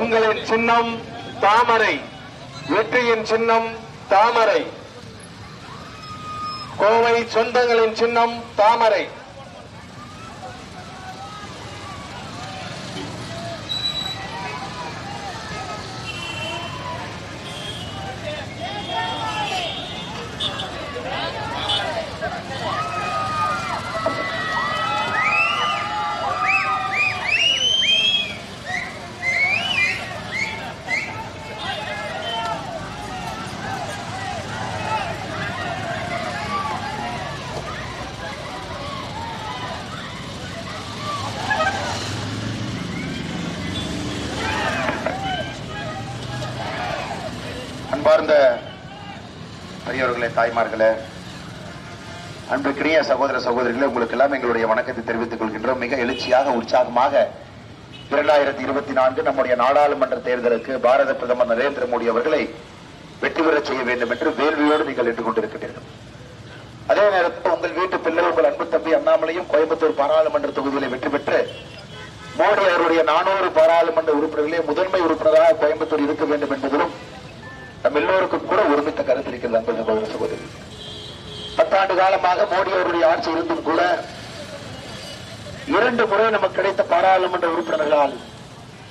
உங்களின் சின்னம் தாமரை. வெற்றியின் சின்னம் தாமரை. கோவை சொந்தங்களின் சின்னம் தாமரை. அன்பார்ந்த பெரியவர்களே தாய்மார்களே அன்புக்கினிய சகோதர சகோதரிகளே உங்களுக்கு எல்லாம் எங்களுடைய வணக்கத்தை தெரிவித்துக் கொள்கின்றோம். மிக எழுச்சியாக உற்சாகமாக இரண்டாயிரத்தி இருபத்தி நான்கு நம்முடைய நாடாளுமன்ற தேர்தலுக்கு பாரத பிரதமர் நரேந்திர மோடி அவர்களை வெற்றி பெறச் செய்ய வேண்டும் என்று வேள்வியோடு நீங்கள் நின்று கொண்டிருக்கிறீர்கள் அதே நேரத்தில் உங்கள் வீட்டு பிள்ளை உங்கள் அன்பு தம்பி அண்ணாமலையும் கோயம்புத்தூர் பாராளுமன்ற தொகுதியில வெற்றி பெற்று மோடி அவருடைய நானூறு பாராளுமன்ற உறுப்பினர்களே முதன்மை உறுப்பினராக கோயம்புத்தூர் இருக்க வேண்டும் என்று நம் எல்லோருக்கும் கூட ஒருமித்த கருத்து இருக்கிறது அன்பு சகோதர சகோதரி. பத்தாண்டு காலமாக மோடி அவருடைய ஆட்சி இருந்தும் கூட இரண்டு முறை நமக்கு கிடைத்த பாராளுமன்ற உறுப்பினர்களால்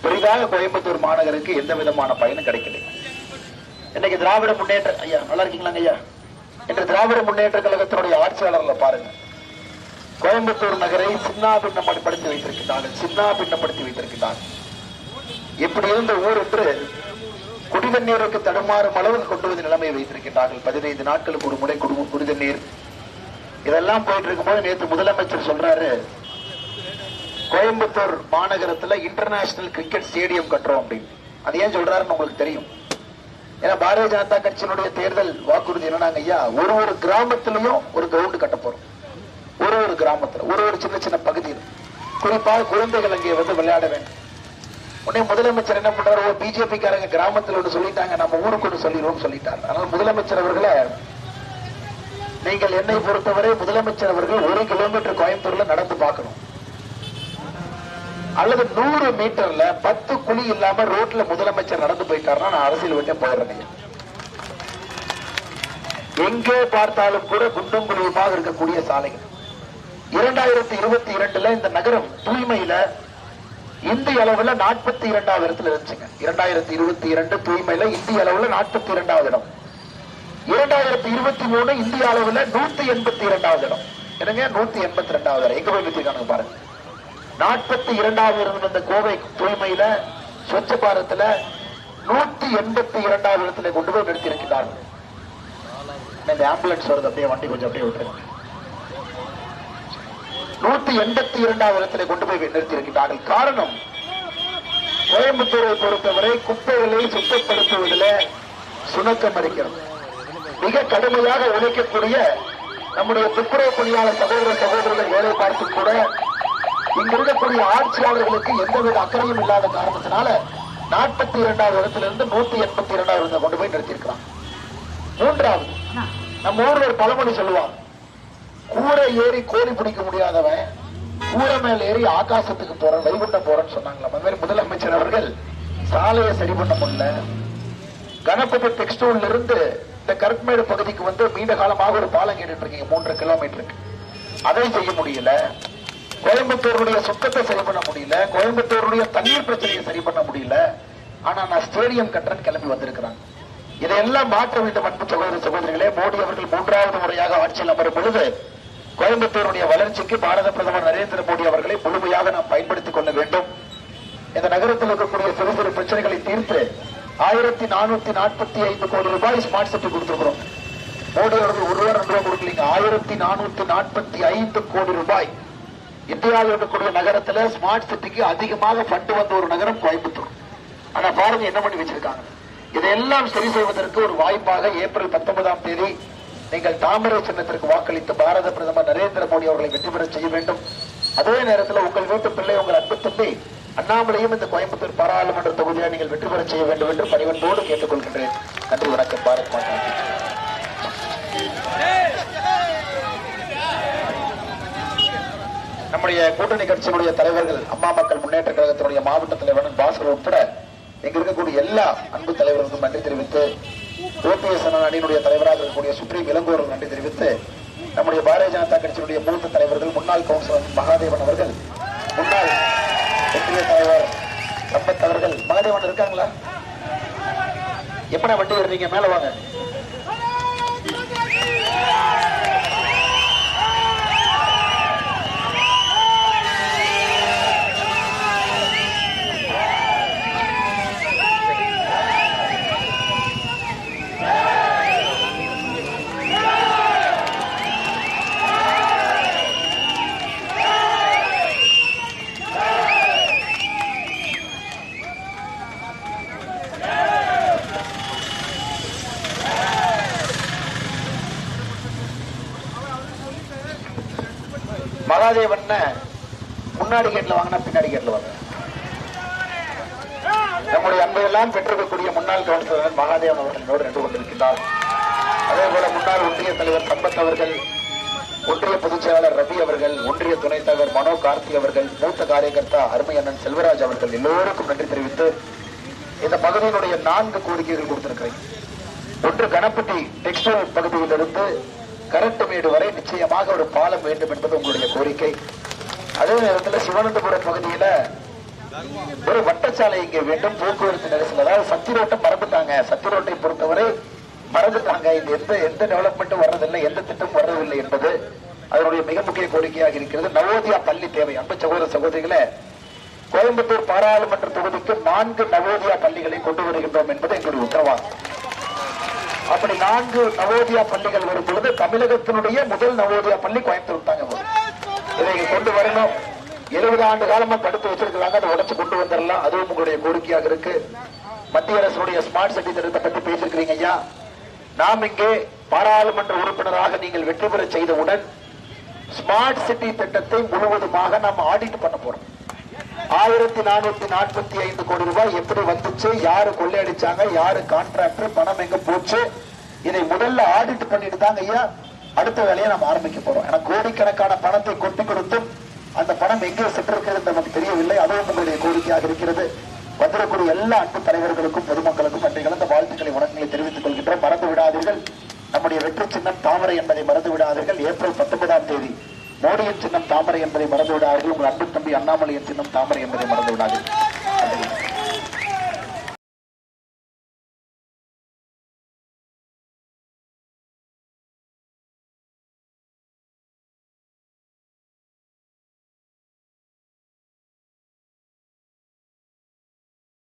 பெரிதாக கோயம்புத்தூர் மாநகருக்கு எந்த விதமான பயனும் கிடைக்கல இன்னைக்கு திராவிட முன்னேற்ற ஐயா நல்லா இருக்கீங்களாங்க ஐயா? இன்று திராவிட முன்னேற்ற கழகத்தினுடைய ஆட்சியாளர்களை பாருங்க. கோயம்புத்தூர் நகரை சின்னாபின்னப்படுத்தி வைத்திருக்கிறார்கள் சின்னாபின்னப்படுத்தி வைத்திருக்கிறார்கள் இப்படி இருந்த ஊர் என்று குடிதண்ணீருக்கு தடுமாறும் அளவுக்கு கொண்டு வந்து நிலைமையை வைத்திருக்கின்றார்கள். பதினைந்து நாட்களுக்கு ஒரு முறை குடும்பம் குடிதண்ணீர். இதெல்லாம் போயிட்டு இருக்கும்போது நேற்று முதலமைச்சர் சொல்றாரு கோயம்புத்தூர் மாநகரத்துல இன்டர்நேஷனல் கிரிக்கெட் ஸ்டேடியம் கட்டுறோம் அப்படின்னு. அது ஏன் சொல்றாருன்னு உங்களுக்கு தெரியும். ஏன்னா பாரதிய ஜனதா கட்சியினுடைய தேர்தல் வாக்குறுதி என்னன்னாங்க ஐயா? ஒரு ஒரு கிராமத்திலையும் ஒரு கிரவுண்ட் கட்ட போறோம். ஒரு ஒரு கிராமத்துல ஒரு ஒரு சின்ன சின்ன பகுதியில். குறிப்பாக குழந்தைகள் அங்கே வந்து விளையாட வேண்டும். உடனே முதலமைச்சர் என்ன பண்றாரு? ஓ பிஜேபி காரங்க கிராமத்துல ஒன்று சொல்லிட்டாங்க நம்ம ஊருக்கு ஒன்று சொல்லிடுவோம் சொல்லிட்டார். அதனால முதலமைச்சர் அவர்களை நீங்கள் என்னை பொறுத்தவரை முதலமைச்சர் அவர்கள் ஒரு கிலோமீட்டர் கோயம்புத்தூர்ல நடந்து பார்க்கணும். அல்லது நூறு மீட்டர்ல பத்து குழி இல்லாம ரோட்ல முதலமைச்சர் நடந்து போயிட்டாருன்னா நான் அரசியல் விட்டே போயிடுறேன். எங்கே பார்த்தாலும் கூட குண்டும் குழியுமாக இருக்கக்கூடிய சாலைகள். இரண்டாயிரத்தி இருபத்தி இரண்டுல இந்த நகரம் தூய்மையில இந்திய அளவுல நாற்பத்தி இரண்டாவது இடத்துல இருந்துச்சுங்க. இரண்டாயிரத்தி இருபத்தி இரண்டு தூய்மையில இந்திய அளவுல நாற்பத்தி இரண்டாவது இடம். இரண்டாயிரத்தி இருபத்தி மூணு இந்திய அளவுல நூத்தி எண்பத்தி இரண்டாவது இடம். என்னங்க? நூத்தி எண்பத்தி ரெண்டாவது இடம். எங்க போய் வச்சிருக்காங்க பாருங்க. நாற்பத்தி இரண்டாவது இருந்த இந்த கோவை தூய்மையில ஸ்வச்ச பாரத்ல நூத்தி எண்பத்தி இரண்டாவது இடத்துல கொண்டு போய் நிறுத்தி இருக்கிறார்கள் இந்த ஆம்புலன்ஸ் வருது அப்படியே வண்டி கொஞ்சம் அப்படியே விட்டுருங்க. நூத்தி எண்பத்தி இரண்டாவது இடத்துல கொண்டு போய் நிறுத்தியிருக்கிறார்கள் காரணம் கோயம்புத்தூரை பொறுத்தவரை குப்பைகளை சுத்தப்படுத்துவதில் சுணக்கம் இருக்கிறது. மிக கடுமையாக உழைக்கக்கூடிய நம்முடைய துப்புரவு பணியாளர் சகோதர சகோதரர்கள் வேலை பார்த்து கூட இங்க இருக்கக்கூடிய ஆட்சியாளர்களுக்கு எந்தவித அக்கறையும் இல்லாத காரணத்தினால நாற்பத்தி இரண்டாவது இடத்திலிருந்து நூத்தி எண்பத்தி இரண்டாவது இடத்தை கொண்டு போய் நிறுத்தியிருக்கிறான் மூன்றாவது நம்ம ஊரில் ஒரு பழமொழி சொல்லுவாங்க. கூரை ஏறி கோழி பிடிக்க முடியாதவன் கூரை மேல ஏறி ஆகாசத்துக்கு போறேன் வைகுண்டம் போறேன்னு சொன்னாங்களா அந்த மாதிரி முதலமைச்சர் அவர்கள் சாலையை சரி பண்ண முடியல. கணபதி டெக்ஸ்டூல்ல இருந்து இந்த கருட்மேடு பகுதிக்கு வந்து நீண்ட காலமாக ஒரு பாலம் கேட்டுட்டு இருக்கீங்க மூன்று கிலோமீட்டருக்கு அதை செய்ய முடியல. கோயம்புத்தூருடைய சுத்தத்தை சரி பண்ண முடியல. கோயம்புத்தூருடைய தண்ணீர் பிரச்சனையை சரி பண்ண முடியல. ஆனா நான் ஸ்டேடியம் கட்டுறேன் கிளம்பி வந்திருக்கிறாங்க. இதையெல்லாம் மாற்ற வேண்டும் அன்பு சகோதர சகோதரிகளே மோடி அவர்கள் மூன்றாவது முறையாக ஆட்சியில் அமரும் பொழுது கோயம்புத்தூருடைய வளர்ச்சிக்கு பாரத பிரதமர் நரேந்திர மோடி அவர்களை முழுமையாக நாம் பயன்படுத்திக் கொள்ள வேண்டும். இந்த நகரத்தில் இருக்கக்கூடிய சிறு சிறு பிரச்சனைகளை தீர்த்து ஆயிரத்தி நானூத்தி நாற்பத்தி ஐந்து கோடி ரூபாய் ஸ்மார்ட் சிட்டி கொடுத்திருக்கிறோம். மோடி அவர்கள் ஒரு ரூபா ரெண்டு ரூபா கொடுக்கலீங்க. ஆயிரத்தி நானூத்தி நாற்பத்தி ஐந்து கோடி ரூபாய் இந்தியாவில் இருக்கக்கூடிய நகரத்துல ஸ்மார்ட் சிட்டிக்கு அதிகமாக ஃபண்ட் வந்த ஒரு நகரம் கோயம்புத்தூர். ஆனா பாருங்க என்ன பண்ணி வச்சிருக்காங்க. இதையெல்லாம் சரி செய்வதற்கு ஒரு வாய்ப்பாக ஏப்ரல் பத்தொன்பதாம் தேதி நீங்கள் தாமிர சின்னத்திற்கு வாக்களித்து பாரத பிரதமர் நரேந்திர மோடி அவர்களை வெற்றி பெற செய்ய வேண்டும். அதே நேரத்தில் உங்கள் வீட்டு பிள்ளை உங்கள் அன்பு தம்பி அண்ணாமலையும் இந்த கோயம்புத்தூர் பாராளுமன்ற தொகுதியை நீங்கள் வெற்றி பெற செய்ய வேண்டும் என்று பணிவன்போடு கேட்டுக்கொள்கின்றேன். நன்றி வணக்கம். பாரத் மாதா நம்முடைய கூட்டணி கட்சியினுடைய தலைவர்கள் அம்மா மக்கள் முன்னேற்ற கழகத்தினுடைய மாவட்ட தலைவர் பாஸ்கர் உட்பட இங்க இருக்கக்கூடிய எல்லா அன்பு தலைவர்களுக்கும் நன்றி தெரிவித்து ஓபிஎஸ் அணியினுடைய தலைவராக இருக்கக்கூடிய சுப்ரீம் இளங்கோருக்கு நன்றி தெரிவித்து நம்முடைய பாரதிய ஜனதா கட்சியினுடைய மூத்த தலைவர்கள் முன்னாள் கவுன்சிலர் மகாதேவன் அவர்கள் முன்னாள் ஒன்றிய தலைவர் சம்பத் அவர்கள் மகாதேவன் இருக்காங்களா? எப்படா வண்டி ஏறுறீங்க மேல வாங்க. மகாதேவன் முன்னாடி கேட்ல வாங்கினா பின்னாடி கேட்ல வாங்க நம்முடைய அன்பையெல்லாம் பெற்றிருக்கக்கூடிய முன்னாள் கவுன்சிலர் மகாதேவன் அவர்கள் என்னோடு நின்று கொண்டிருக்கிறார் அதே போல முன்னாள் ஒன்றிய தலைவர் சம்பத் அவர்கள் ஒன்றிய பொதுச் செயலாளர் ரவி அவர்கள் ஒன்றிய துணைத் தலைவர் மனோ கார்த்தி அவர்கள் மூத்த காரியகர்த்தா அருமை அண்ணன் செல்வராஜ் அவர்கள் எல்லோருக்கும் நன்றி தெரிவித்து இந்த பகுதியினுடைய நான்கு கோரிக்கைகள் கொடுத்திருக்கிறேன். ஒன்று கணப்பட்டி டெக்ஸ்டைல் பகுதியிலிருந்து கரட்டமேடு வரை நிச்சயமாக ஒரு பாலம் வேண்டும் என்பது உங்களுடைய கோரிக்கை. அதே நேரத்தில் சிவானந்தபுரம் பகுதியில ஒரு வட்டச்சாலை இங்கே வேண்டும். போக்குவரத்து நெரிசல். அதாவது சத்தி ரோட்டம் மறந்துட்டாங்க. சத்தி ரோட்டை பொறுத்தவரை மறந்துட்டாங்க. இந்த எந்த எந்த டெவலப்மெண்ட்டும் வர்றதில்லை. எந்த திட்டமும் வர்றதில்லை என்பது அதனுடைய மிக முக்கிய கோரிக்கையாக இருக்கிறது. நவோதியா பள்ளி தேவை. அன்பு சகோதர சகோதரிகளை கோயம்புத்தூர் பாராளுமன்ற தொகுதிக்கு நான்கு நவோதியா பள்ளிகளை கொண்டு வருகின்றோம் என்பது எங்களுடைய உத்தரவாதம். அப்படி நான்கு நவோதியா பள்ளிகள் வரும் பொழுது தமிழகத்தினுடைய முதல் நவோதியா பள்ளி கோயம்புத்தூர் தாங்க இதை கொண்டு வரணும். எழுபது ஆண்டு காலமா தடுத்து வச்சிருக்கிறாங்க. அதை உடச்சு கொண்டு வந்துடலாம். அதுவும் உங்களுடைய கோரிக்கையாக இருக்கு. மத்திய அரசுடைய ஸ்மார்ட் சிட்டி திட்டத்தை பத்தி பேசிருக்கிறீங்க ஐயா. நாம் இங்கே பாராளுமன்ற உறுப்பினராக நீங்கள் வெற்றி பெற செய்தவுடன் ஸ்மார்ட் சிட்டி திட்டத்தை முழுவதுமாக நாம் ஆடிட் பண்ண போறோம். ஆயிரத்தி நானூத்தி நாற்பத்தி ஐந்து கோடி ரூபாய் எப்படி வந்துச்சு? யாரு கொள்ளையடிச்சாங்க? யாரு கான்ட்ராக்டர் பணம் எங்க போச்சு? இதை முதல்ல ஆடிட் பண்ணிட்டு தாங்க ஐயா. அடுத்த வேலையை நம்ம ஆரம்பிக்க போறோம். ஏன்னா கோடிக்கணக்கான பணத்தை கொட்டி கொடுத்தும் அந்த பணம் எங்கே சென்றிருக்கிறது நமக்கு தெரியவில்லை. அதுவும் உங்களுடைய கோரிக்கையாக இருக்கிறது. வந்திருக்கூடிய எல்லா அன்பு தலைவர்களுக்கும் பொதுமக்களுக்கும் நன்றி. கலந்த வாழ்த்துக்களை வணக்கங்களை தெரிவித்துக் கொள்கின்றோம் மறந்து விடாதீர்கள். நம்முடைய வெற்றி சின்னம் தாமரை என்பதை மறந்து விடாதீர்கள். ஏப்ரல் பத்தொன்பதாம் தேதி மோடியின் சின்னம் தாமரை என்பதை மறந்து உங்கள் அன்பு தம்பி அண்ணாமலையின் சின்னம் தாமரை என்பதை மறந்துவிடாது